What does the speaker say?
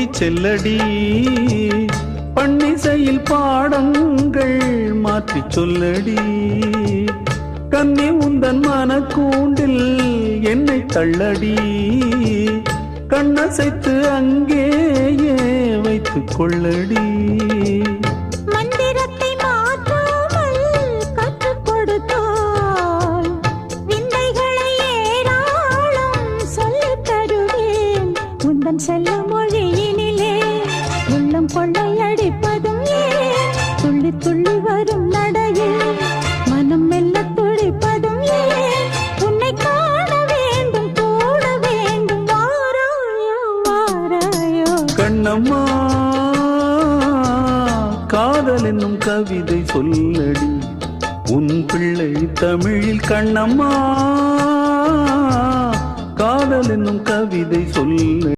கூட்டி செல்லடி. பன்னிசையில் பாடங்கள் மாற்றி சொல்லடி. கன்னி உந்தன் மனக்கூண்டில் என்னை தள்ளடி. கண்ணசைத்து அங்கேயே வைத்துக் கொள்ளடி. செல்ல மொழியே கொள்ளையடிப்பதும் ஏன்? துள்ளி துள்ளி வரும் நடையில் மனம் மெல்ல துடிப்பதும் ஏன்? உன்னை காண வேண்டும் கூட வேண்டும் வாராயோ வாராயோ கண்ணம்மா காதல் என்னும் கவிதை சொல்லடி. உன் பிள்ளை தமிழில் கண்ணம்மா காதல் என்னும் கவிதை சொல்ல